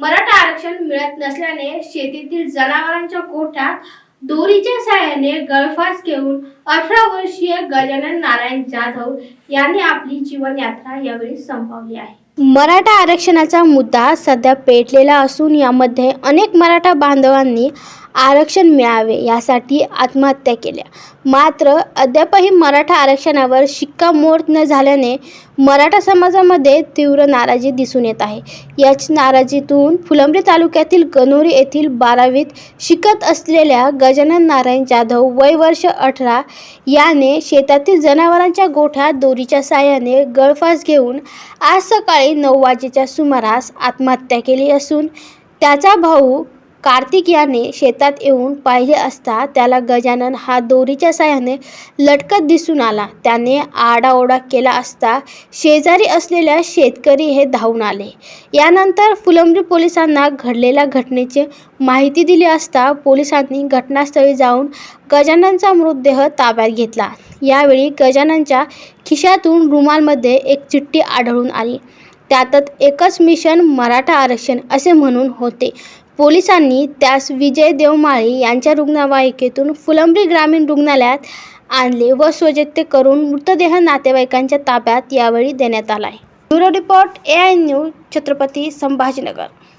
मराठा आरक्षण मिळत नसल्याने शेतीतील जनावरांच्या गोठ्यात दोरीच्या सहाय्याने गळफास घेऊन अठरा वर्षीय गजानन नारायण जाधव यांनी आपली जीवनयात्रा यावेळी संपवली आहे. मराठा आरक्षणाचा मुद्दा सध्या पेटलेला असून यामध्ये अनेक मराठा बांधवांनी आरक्षण मिळावे यासाठी आत्महत्या केल्या. मात्र अद्यापही मराठा आरक्षणावर शिक्कामोर्त न झाल्याने मराठा समाजामध्ये तीव्र नाराजी दिसून येत आहे. याच नाराजीतून फुलंब्री तालुक्यातील गणोरी येथील बारावीत शिकत असलेल्या गजानन नारायण जाधव वय वर्ष अठरा याने शेतातील जनावरांच्या गोठ्यात दोरीच्या साहाय्याने गळफास घेऊन आज सकाळी नऊ वाजेच्या सुमारास आत्महत्या केली असून त्याचा भाऊ कार्तिक याने शेतात येऊन पाहिले असता त्याला गजानन हा दोरीच्या साह्याने लटकत दिसून आला. त्याने आडाओडा केला असता शेजारी असलेल्या शेतकरी हे धावून आले. यानंतर फुलंब्री पोलिसांना घडलेल्या घटनेची माहिती दिली असता पोलिसांनी घटनास्थळी जाऊन गजाननचा मृतदेह ताब्यात घेतला. यावेळी गजाननच्या खिशातून रुमालमध्ये एक चिठ्ठी आढळून आली. त्यातच एकच मिशन मराठा आरक्षण असे म्हणून होते. पोलिसांनी त्यास विजय देवमाळी यांच्या रुग्णवाहिकेतून फुलंब्री ग्रामीण रुग्णालयात आणले व स्वजत्य करून मृतदेह नातेवाईकांच्या ताब्यात यावेळी देण्यात आला आहे bureau report A I news Chhatrapati Sambhajinagar.